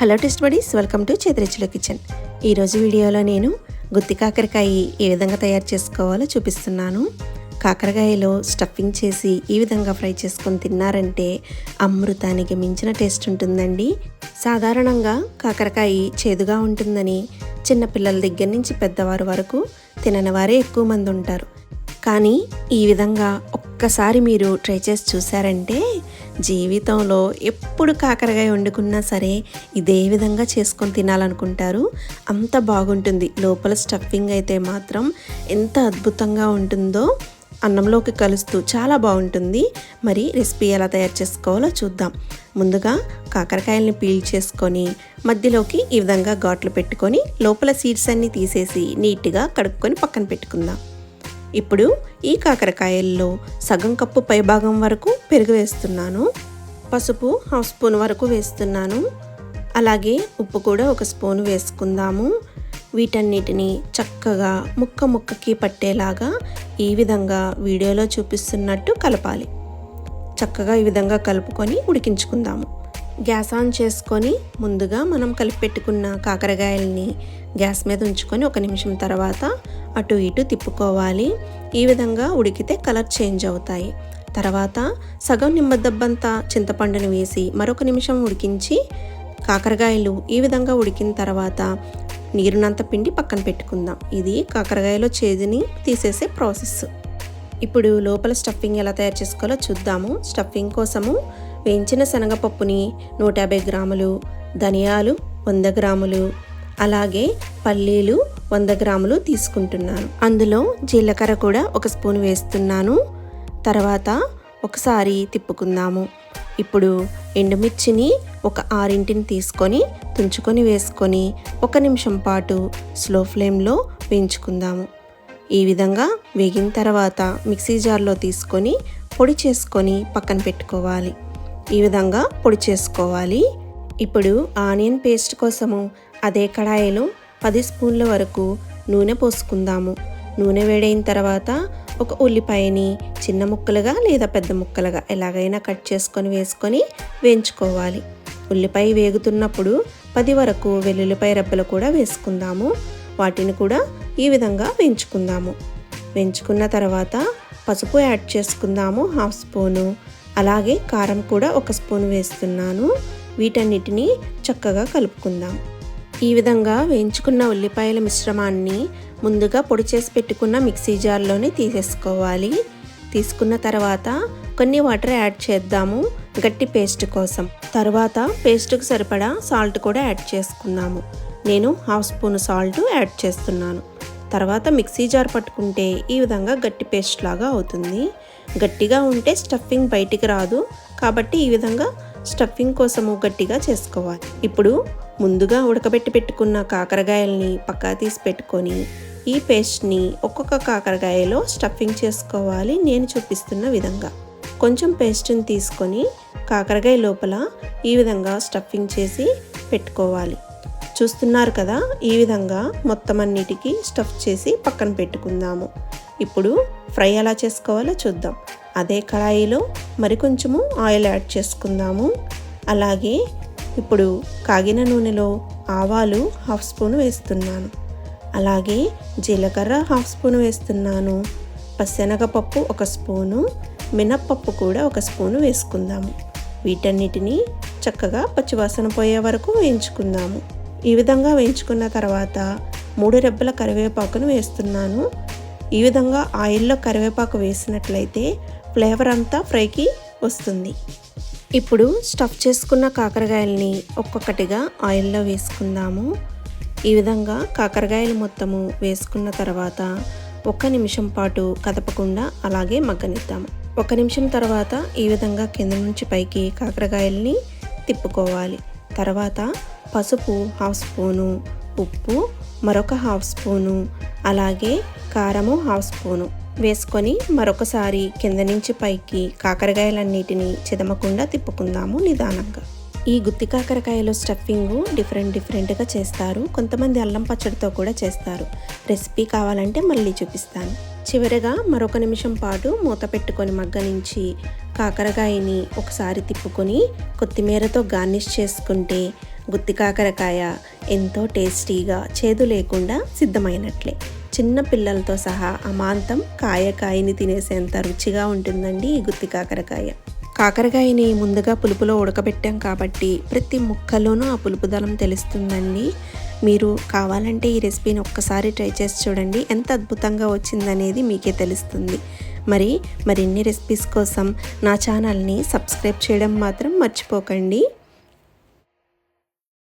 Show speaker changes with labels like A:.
A: Hello taste buddies welcome to చేతిరిచుల kitchen. ఈరోజు వీడియోలో నేను గుత్తి కాకరకాయ ఏ విధంగా తయారు చేసుకోవాలో చూపిస్తున్నాను. కాకరకాయలో స్టఫింగ్ చేసి ఈ విధంగా ఫ్రై చేసుకొని తిన్నారంటే అమృతానికి మించిన టేస్ట్ ఉంటుందండి. సాధారణంగా కాకరకాయ చేదుగా ఉంటుందని చిన్నపిల్లల దగ్గర నుంచి పెద్దవారు వరకు తినని వారే ఎక్కువ మంది ఉంటారు. కానీ ఈ విధంగా ఒక్కసారి మీరు ట్రై చేసి చూసారంటే జీవితంలో ఎప్పుడు కాకరకాయ వండుకున్నా సరే ఇదే విధంగా చేసుకొని తినాలనుకుంటారు. అంత బాగుంటుంది. లోపల స్టఫింగ్ అయితే మాత్రం ఎంత అద్భుతంగా ఉంటుందో అన్నంలోకి కలుస్తూ చాలా బాగుంటుంది. మరి రెసిపీ ఎలా తయారు చేసుకోవాలో చూద్దాం. ముందుగా కాకరకాయల్ని పీల్ చేసుకొని మధ్యలోకి ఈ విధంగా ఘాట్లు పెట్టుకొని లోపల సీడ్స్ అన్నీ తీసేసి నీట్గా కడుక్కొని పక్కన పెట్టుకుందాం. ఇప్పుడు ఈ కాకరకాయల్లో సగం కప్పు పైభాగం వరకు పెరుగు వేస్తున్నాను. పసుపు హాఫ్ స్పూన్ వరకు వేస్తున్నాను. అలాగే ఉప్పు కూడా ఒక స్పూన్ వేసుకుందాము. వీటన్నిటిని చక్కగా ముక్క ముక్కకి పట్టేలాగా ఈ విధంగా వీడియోలో చూపిస్తున్నట్టు కలపాలి. చక్కగా ఈ విధంగా కలుపుకొని ఉడికించుకుందాము. గ్యాస్ ఆన్ చేసుకొని ముందుగా మనం కలిపి పెట్టుకున్న కాకరకాయల్ని గ్యాస్ మీద ఉంచుకొని ఒక నిమిషం తర్వాత అటు ఇటు తిప్పుకోవాలి. ఈ విధంగా ఉడికితే కలర్ చేంజ్ అవుతాయి. తర్వాత సగం నిమ్మదబ్బంతా చింతపండుని వేసి మరొక నిమిషం ఉడికించి కాకరకాయలు ఈ విధంగా ఉడికిన తర్వాత నీరునంత పిండి పక్కన పెట్టుకుందాం. ఇది కాకరకాయలో చేదుని తీసేసే ప్రాసెస్. ఇప్పుడు లోపల స్టఫింగ్ ఎలా తయారు చేసుకోవాలో చూద్దాము. స్టఫింగ్ కోసము వేయించిన శనగపప్పుని నూట యాభై గ్రాములు ధనియాలు వంద గ్రాములు అలాగే పల్లీలు వంద గ్రాములు తీసుకుంటున్నాను. అందులో జీలకర్ర కూడా ఒక స్పూన్ వేస్తున్నాను. తర్వాత ఒకసారి తిప్పుకుందాము. ఇప్పుడు ఎండుమిర్చిని ఒక ఆరింటిని తీసుకొని తుంచుకొని వేసుకొని ఒక నిమిషం పాటు స్లో ఫ్లేమ్లో వేయించుకుందాము. ఈ విధంగా వేగిన తర్వాత మిక్సీ జార్లో తీసుకొని పొడి చేసుకొని పక్కన పెట్టుకోవాలి. ఈ విధంగా పొడి చేసుకోవాలి. ఇప్పుడు ఆనియన్ పేస్ట్ కోసము అదే కడాయిలో పది స్పూన్ల వరకు నూనె పోసుకుందాము. నూనె వేడైన తర్వాత ఒక ఉల్లిపాయని చిన్న ముక్కలుగా లేదా పెద్ద ముక్కలుగా ఎలాగైనా కట్ చేసుకొని వేసుకొని వేయించుకోవాలి. ఉల్లిపాయ వేగుతున్నప్పుడు పది వరకు వెల్లుల్లిపాయ రెబ్బలు కూడా వేసుకుందాము. వాటిని కూడా ఈ విధంగా వేయించుకుందాము. వేయించుకున్న తర్వాత పసుపు యాడ్ చేసుకుందాము. హాఫ్ స్పూను అలాగే కారం కూడా ఒక స్పూన్ వేస్తున్నాను. వీటన్నిటిని చక్కగా కలుపుకుందాం. ఈ విధంగా వేయించుకున్న ఉల్లిపాయల మిశ్రమాన్ని ముందుగా పొడి చేసి పెట్టుకున్న మిక్సీ జార్లోనే తీసేసుకోవాలి. తీసుకున్న తర్వాత కొన్ని వాటర్ యాడ్ చేద్దాము గట్టి పేస్ట్ కోసం. తర్వాత పేస్ట్కి సరిపడా సాల్ట్ కూడా యాడ్ చేసుకున్నాము. నేను హాఫ్ స్పూన్ సాల్ట్ యాడ్ చేస్తున్నాను. తర్వాత మిక్సీ జార్ పట్టుకుంటే ఈ విధంగా గట్టి పేస్ట్ లాగా అవుతుంది. గట్టిగా ఉంటే స్టఫింగ్ బయటికి రాదు. కాబట్టి ఈ విధంగా స్టఫింగ్ కోసము గట్టిగా చేసుకోవాలి. ఇప్పుడు ముందుగా ఉడకబెట్టి పెట్టుకున్న కాకరకాయల్ని పక్కా తీసి పెట్టుకొని ఈ పేస్ట్ని ఒక్కొక్క కాకరకాయలో స్టఫింగ్ చేసుకోవాలి నేను చూపిస్తున్న విధంగా. కొంచెం పేస్ట్ని తీసుకొని కాకరకాయ లోపల ఈ విధంగా స్టఫింగ్ చేసి పెట్టుకోవాలి. చూస్తున్నారు కదా ఈ విధంగా మొత్తం అన్నిటికీ స్టఫ్ చేసి పక్కన పెట్టుకుందాము. ఇప్పుడు ఫ్రై ఎలా చేసుకోవాలో చూద్దాం. అదే కళాయిలో మరికొంచెము ఆయిల్ యాడ్ చేసుకుందాము. అలాగే ఇప్పుడు కాగిన నూనెలో ఆవాలు హాఫ్ స్పూన్ వేస్తున్నాను. అలాగే జీలకర్ర హాఫ్ స్పూన్ వేస్తున్నాను. పచ్చెనగపప్పు ఒక స్పూను మినప్పప్పు కూడా ఒక స్పూను వేసుకుందాము. వీటన్నిటిని చక్కగా పచ్చివాసన పోయే వరకు వేయించుకుందాము. ఈ విధంగా వేయించుకున్న తర్వాత మూడు రెబ్బల కరివేపాకును వేస్తున్నాను. ఈ విధంగా ఆయిల్లో కరివేపాకు వేసినట్లయితే ఫ్లేవర్ అంతా ఫ్రైకి వస్తుంది. ఇప్పుడు స్టఫ్ చేసుకున్న కాకరకాయలని ఒక్కొక్కటిగా ఆయిల్లో వేసుకుందాము. ఈ విధంగా కాకరకాయలు మొత్తము వేసుకున్న తర్వాత ఒక్క నిమిషం పాటు కదపకుండా అలాగే మగ్గనిద్దాము. ఒక నిమిషం తర్వాత ఈ విధంగా కింద నుంచి పైకి కాకరకాయల్ని తిప్పుకోవాలి. తర్వాత పసుపు హాఫ్ స్పూను ఉప్పు మరొక హాఫ్ స్పూను అలాగే కారము హాఫ్ స్పూను వేసుకొని మరొకసారి కింద నుంచి పైకి కాకరకాయలన్నిటిని చిదమకుండా తిప్పుకుందాము నిదానంగా. ఈ గుత్తి కాకరకాయలు స్టఫింగ్ డిఫరెంట్ డిఫరెంట్గా చేస్తారు. కొంతమంది అల్లం పచ్చడితో కూడా చేస్తారు. రెసిపీ కావాలంటే మళ్ళీ చూపిస్తాను. చివరగా మరొక నిమిషం పాటు మూత పెట్టుకొని మగ్గనించి కాకరకాయని ఒకసారి తిప్పుకొని కొత్తిమీరతో గార్నిష్ చేసుకుంటే గుత్తి కాకరకాయ ఎంతో టేస్టీగా చేదు లేకుండా సిద్ధమైనట్లే. చిన్న పిల్లలతో సహా అమాంతం కాయకాయని తినేసేంత రుచిగా ఉంటుందండి ఈ గుత్తి కాకరకాయ. కాకరకాయని ముందుగా పులుపులో ఉడకబెట్టాం కాబట్టి ప్రతి ముక్కలోనూ ఆ పులుపు దళం తెలుస్తుందండి. మీరు కావాలంటే ఈ రెసిపీని ఒక్కసారి ట్రై చేసి చూడండి. ఎంత అద్భుతంగా వచ్చిందనేది మీకే తెలుస్తుంది. మరి మరిన్ని రెసిపీస్ కోసం నా ఛానల్ని సబ్స్క్రైబ్ చేయడం మాత్రం మర్చిపోకండి.